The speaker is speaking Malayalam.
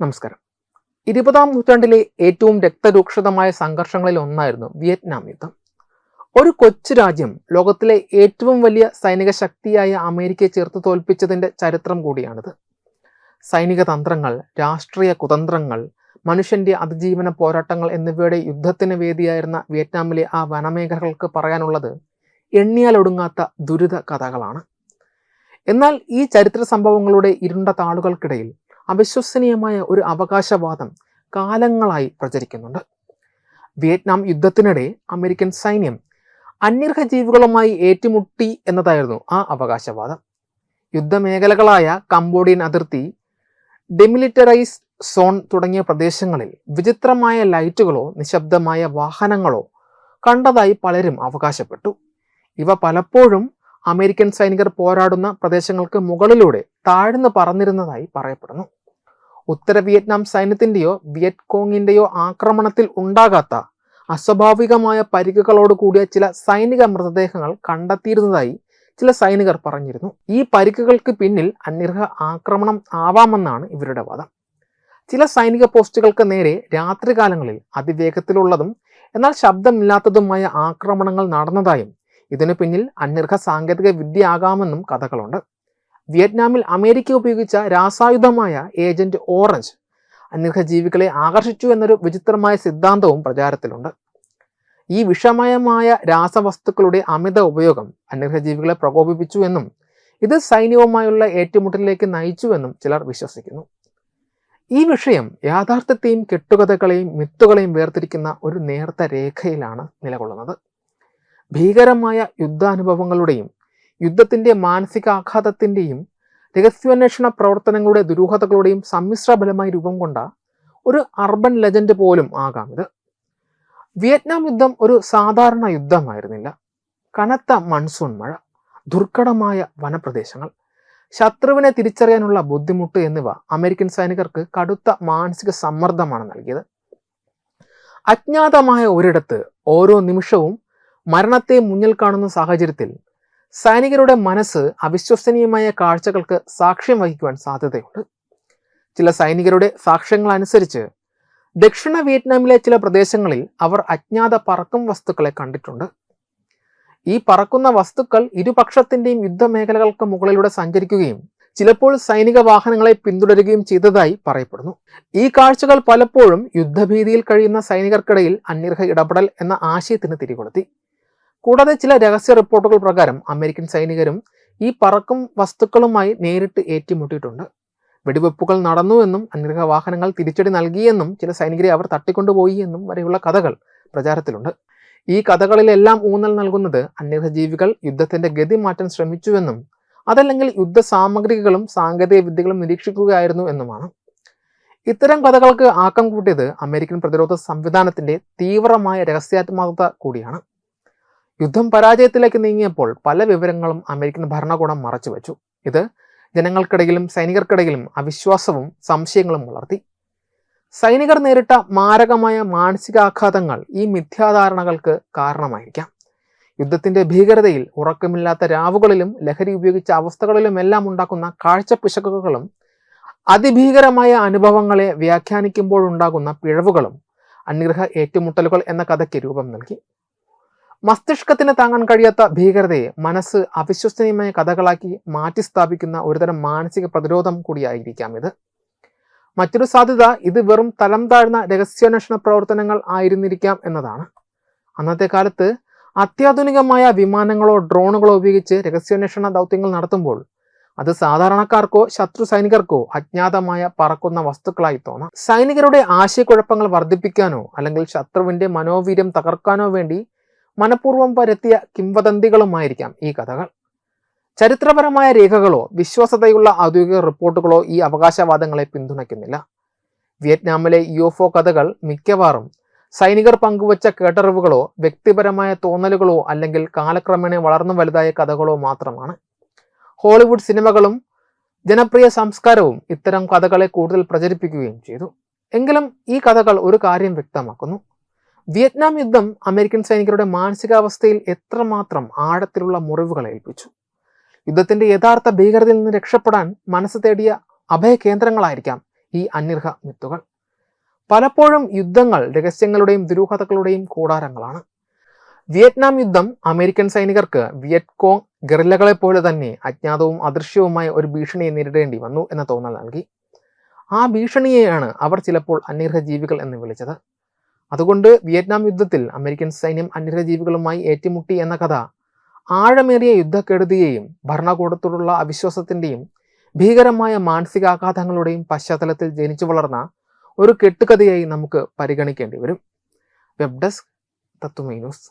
നമസ്കാരം. ഇരുപതാം നൂറ്റാണ്ടിലെ ഏറ്റവും രക്തരൂക്ഷിതമായ സംഘർഷങ്ങളിൽ ഒന്നായിരുന്നു വിയറ്റ്നാം യുദ്ധം. ഒരു കൊച്ചു രാജ്യം ലോകത്തിലെ ഏറ്റവും വലിയ സൈനിക ശക്തിയായ അമേരിക്കയെ ചേർത്ത് തോൽപ്പിച്ചതിന്റെ ചരിത്രം കൂടിയാണിത്. സൈനിക തന്ത്രങ്ങൾ രാഷ്ട്രീയ കുതന്ത്രങ്ങൾ മനുഷ്യന്റെ അതിജീവന പോരാട്ടങ്ങൾ എന്നിവയുടെ യുദ്ധത്തിന് വേദിയായിരുന്ന വിയറ്റ്നാമിലെ ആ വനമേഖലകൾക്ക് പറയാനുള്ളത് എണ്ണിയാലൊടുങ്ങാത്ത ദുരിത കഥകളാണ്. എന്നാൽ ഈ ചരിത്ര സംഭവങ്ങളുടെ ഇരുണ്ട താളുകൾക്കിടയിൽ അവിശ്വസനീയമായ ഒരു അവകാശവാദം കാലങ്ങളായി പ്രചരിക്കുന്നുണ്ട്. വിയറ്റ്നാം യുദ്ധത്തിനിടെ അമേരിക്കൻ സൈന്യം അന്യർഹ ജീവികളുമായി ഏറ്റുമുട്ടി എന്നതായിരുന്നു ആ അവകാശവാദം. യുദ്ധമേഖലകളായ കംബോഡിയൻ അതിർത്തി ഡെമിലിറ്ററൈസ് സോൺ തുടങ്ങിയ പ്രദേശങ്ങളിൽ വിചിത്രമായ ലൈറ്റുകളോ നിശബ്ദമായ വാഹനങ്ങളോ കണ്ടതായി പലരും അവകാശപ്പെട്ടു. ഇവ പലപ്പോഴും അമേരിക്കൻ സൈനികർ പോരാടുന്ന പ്രദേശങ്ങൾക്ക് മുകളിലൂടെ താഴ്ന്നു പറന്നിരുന്നതായി പറയപ്പെടുന്നു. ഉത്തര വിയറ്റ്നാം സൈന്യത്തിന്റെയോ വിയറ്റ് കോങ്ങിന്റെയോ ആക്രമണത്തിൽ ഉണ്ടാകാത്ത അസ്വാഭാവികമായ പരിക്കുകളോട് കൂടിയ ചില സൈനിക മൃതദേഹങ്ങൾ കണ്ടെത്തിയിരുന്നതായി ചില സൈനികർ പറഞ്ഞിരുന്നു. ഈ പരിക്കുകൾക്ക് പിന്നിൽ അന്യർഹ ആക്രമണം ആവാമെന്നാണ് ഇവരുടെ വാദം. ചില സൈനിക പോസ്റ്റുകൾക്ക് നേരെ രാത്രികാലങ്ങളിൽ അതിവേഗത്തിലുള്ളതും എന്നാൽ ശബ്ദമില്ലാത്തതുമായ ആക്രമണങ്ങൾ നടന്നതായും ഇതിനു പിന്നിൽ അന്യർഹ സാങ്കേതിക വിദ്യ ആകാമെന്നും കഥകളുണ്ട്. വിയറ്റ്നാമിൽ അമേരിക്ക ഉപയോഗിച്ച രാസായുധമായ ഏജന്റ് ഓറഞ്ച് അന്യഗ്രഹജീവികളെ ജീവികളെ ആകർഷിച്ചു എന്നൊരു വിചിത്രമായ സിദ്ധാന്തവും പ്രചാരത്തിലുണ്ട്. ഈ വിഷമയമായ രാസവസ്തുക്കളുടെ അമിത ഉപയോഗം അന്യഗ്രഹജീവികളെ ജീവികളെ പ്രകോപിപ്പിച്ചു എന്നും ഇത് സൈന്യവുമായുള്ള ഏറ്റുമുട്ടലിലേക്ക് നയിച്ചുവെന്നും ചിലർ വിശ്വസിക്കുന്നു. ഈ വിഷയം യാഥാർത്ഥ്യത്തെയും കെട്ടുകഥകളെയും മിത്തുകളെയും വേർതിരിക്കുന്ന ഒരു നേർത്ത രേഖയിലാണ് നിലകൊള്ളുന്നത്. ഭീകരമായ യുദ്ധാനുഭവങ്ങളുടെയും യുദ്ധത്തിന്റെ മാനസികാഘാതത്തിന്റെയും രഹസ്യാന്വേഷണ പ്രവർത്തനങ്ങളുടെ ദുരൂഹതകളുടെയും സമ്മിശ്ര ഫലമായി രൂപം കൊണ്ട ഒരു അർബൻ ലെജൻഡ് പോലും ആകാം ഇത്. വിയറ്റ്നാം യുദ്ധം ഒരു സാധാരണ യുദ്ധമായിരുന്നില്ല. കനത്ത മൺസൂൺ മഴ ദുർഘടമായ വനപ്രദേശങ്ങൾ ശത്രുവിനെ തിരിച്ചറിയാനുള്ള ബുദ്ധിമുട്ട് എന്നിവ അമേരിക്കൻ സൈനികർക്ക് കടുത്ത മാനസിക സമ്മർദ്ദമാണ് നൽകിയത്. അജ്ഞാതമായ ഒരിടത്ത് ഓരോ നിമിഷവും മരണത്തെ മുന്നിൽ കാണുന്ന സാഹചര്യത്തിൽ സൈനികരുടെ മനസ്സ് അവിശ്വസനീയമായ കാഴ്ചകൾക്ക് സാക്ഷ്യം വഹിക്കുവാൻ സാധ്യതയുണ്ട്. ചില സൈനികരുടെ സാക്ഷ്യങ്ങൾ അനുസരിച്ച് ദക്ഷിണ വിയറ്റ്നാമിലെ ചില പ്രദേശങ്ങളിൽ അവർ അജ്ഞാത പറക്കും വസ്തുക്കളെ കണ്ടിട്ടുണ്ട്. ഈ പറക്കുന്ന വസ്തുക്കൾ ഇരുപക്ഷത്തിന്റെയും യുദ്ധമേഖലകൾക്ക് മുകളിലൂടെ സഞ്ചരിക്കുകയും ചിലപ്പോൾ സൈനിക വാഹനങ്ങളെ പിന്തുടരുകയും ചെയ്തതായി പറയപ്പെടുന്നു. ഈ കാഴ്ചകൾ പലപ്പോഴും യുദ്ധഭീതിയിൽ കഴിയുന്ന സൈനികർക്കിടയിൽ അന്യർഹ ഇടപെടൽ എന്ന ആശയത്തിന് തിരികൊളുത്തി. കൂടാതെ ചില രഹസ്യ റിപ്പോർട്ടുകൾ പ്രകാരം അമേരിക്കൻ സൈനികരും ഈ പറക്കും വസ്തുക്കളുമായി നേരിട്ട് ഏറ്റുമുട്ടിയിട്ടുണ്ട്. വെടിവെപ്പുകൾ നടന്നുവെന്നും അനുഗ്രഹ വാഹനങ്ങൾ തിരിച്ചടി നൽകിയെന്നും ചില സൈനികരെ അവർ തട്ടിക്കൊണ്ടുപോയി എന്നും വരെയുള്ള കഥകൾ പ്രചാരത്തിലുണ്ട്. ഈ കഥകളിലെല്ലാം ഊന്നൽ നൽകുന്നത് അന്യഗ്രഹ ജീവികൾ യുദ്ധത്തിന്റെ ഗതി മാറ്റാൻ ശ്രമിച്ചുവെന്നും അതല്ലെങ്കിൽ യുദ്ധ സാമഗ്രികളും സാങ്കേതിക വിദ്യകളും നിരീക്ഷിക്കുകയായിരുന്നു എന്നുമാണ്. ഇത്തരം കഥകൾക്ക് ആക്കം കൂട്ടിയത് അമേരിക്കൻ പ്രതിരോധ സംവിധാനത്തിന്റെ തീവ്രമായ രഹസ്യാത്മകത കൂടിയാണ്. യുദ്ധം പരാജയത്തിലേക്ക് നീങ്ങിയപ്പോൾ പല വിവരങ്ങളും അമേരിക്കൻ ഭരണകൂടം മറച്ചുവെച്ചു. ഇത് ജനങ്ങൾക്കിടയിലും സൈനികർക്കിടയിലും അവിശ്വാസവും സംശയങ്ങളും വളർത്തി. സൈനികർ നേരിട്ട മാരകമായ മാനസികാഘാതങ്ങൾ ഈ മിഥ്യാധാരണകൾക്ക് കാരണമായിരിക്കാം. യുദ്ധത്തിന്റെ ഭീകരതയിൽ ഉറക്കമില്ലാത്ത രാവുകളിലും ലഹരി ഉപയോഗിച്ച അവസ്ഥകളിലുമെല്ലാം ഉണ്ടാക്കുന്ന കാഴ്ചപ്പിശകുകളും അതിഭീകരമായ അനുഭവങ്ങളെ വ്യാഖ്യാനിക്കുമ്പോഴുണ്ടാകുന്ന പിഴവുകളും അന്യഗ്രഹ ഏറ്റുമുട്ടലുകൾ എന്ന കഥയ്ക്ക് രൂപം നൽകി. മസ്തിഷ്കത്തിന് താങ്ങാൻ കഴിയാത്ത ഭീകരതയെ മനസ്സ് അവിശ്വസനീയമായ കഥകളാക്കി മാറ്റിസ്ഥാപിക്കുന്ന ഒരുതരം മാനസിക പ്രതിരോധം കൂടിയായിരിക്കാം ഇത്. മറ്റൊരു സാധ്യത ഇത് വെറും തലം താഴ്ന്ന രഹസ്യാന്വേഷണ പ്രവർത്തനങ്ങൾ ആയിരുന്നിരിക്കാം എന്നതാണ്. അന്നത്തെ കാലത്ത് അത്യാധുനികമായ വിമാനങ്ങളോ ഡ്രോണുകളോ ഉപയോഗിച്ച് രഹസ്യാന്വേഷണ ദൗത്യങ്ങൾ നടത്തുമ്പോൾ അത് സാധാരണക്കാർക്കോ ശത്രു സൈനികർക്കോ അജ്ഞാതമായ പറക്കുന്ന വസ്തുക്കളായി തോന്നാം. സൈനികരുടെ ആശയക്കുഴപ്പങ്ങൾ വർദ്ധിപ്പിക്കാനോ അല്ലെങ്കിൽ ശത്രുവിന്റെ മനോവീര്യം തകർക്കാനോ വേണ്ടി മനഃപൂർവം പരത്തിയ കിംവദന്തികളുമായിരിക്കാം ഈ കഥകൾ. ചരിത്രപരമായ രേഖകളോ വിശ്വാസതയുള്ള ഔദ്യോഗിക റിപ്പോർട്ടുകളോ ഈ അവകാശവാദങ്ങളെ പിന്തുണയ്ക്കുന്നില്ല. വിയറ്റ്നാമിലെ യു യുഎഫ്ഒ കഥകൾ മിക്കവാറും സൈനികർ പങ്കുവച്ച കേട്ടറിവുകളോ വ്യക്തിപരമായ തോന്നലുകളോ അല്ലെങ്കിൽ കാലക്രമേണ വളർന്നു വലുതായ കഥകളോ മാത്രമാണ്. ഹോളിവുഡ് സിനിമകളും ജനപ്രിയ സംസ്കാരവും ഇത്തരം കഥകളെ കൂടുതൽ പ്രചരിപ്പിക്കുകയും ചെയ്തു. എങ്കിലും ഈ കഥകൾ ഒരു കാര്യം വ്യക്തമാക്കുന്നു. വിയറ്റ്നാം യുദ്ധം അമേരിക്കൻ സൈനികരുടെ മാനസികാവസ്ഥയിൽ എത്രമാത്രം ആഴത്തിലുള്ള മുറിവുകൾ ഏൽപ്പിച്ചു? യുദ്ധത്തിന്റെ യഥാർത്ഥ ഭീകരതയിൽ നിന്ന് രക്ഷപ്പെടാൻ മനസ്സ് തേടിയ അഭയ കേന്ദ്രങ്ങളായിരിക്കാം ഈ അന്യർഹ മിത്തുകൾ. പലപ്പോഴും യുദ്ധങ്ങൾ രഹസ്യങ്ങളുടെയും ദുരൂഹതകളുടെയും കൂടാരങ്ങളാണ്. വിയറ്റ്നാം യുദ്ധം അമേരിക്കൻ സൈനികർക്ക് വിയറ്റ്കോങ് ഗറില്ലകളെ പോലെ തന്നെ അജ്ഞാതവും അദൃശ്യവുമായ ഒരു ഭീഷണിയെ നേരിടേണ്ടി വന്നു എന്ന തോന്നൽ നൽകി. ആ ഭീഷണിയെയാണ് അവർ ചിലപ്പോൾ അന്യർഹ ജീവികൾ എന്ന് വിളിച്ചത്. അതുകൊണ്ട് വിയറ്റ്നാം യുദ്ധത്തിൽ അമേരിക്കൻ സൈന്യം അന്യർഹ ജീവികളുമായി ഏറ്റുമുട്ടി എന്ന കഥ ആഴമേറിയ യുദ്ധക്കെടുതിയെയും ഭരണകൂടത്തോടുള്ള അവിശ്വാസത്തിന്റെയും ഭീകരമായ മാനസികാഘാതങ്ങളുടെയും പശ്ചാത്തലത്തിൽ ജനിച്ചു വളർന്ന ഒരു കെട്ടുകഥയായി നമുക്ക് പരിഗണിക്കേണ്ടി വരും. Web desk Tatwamayi news.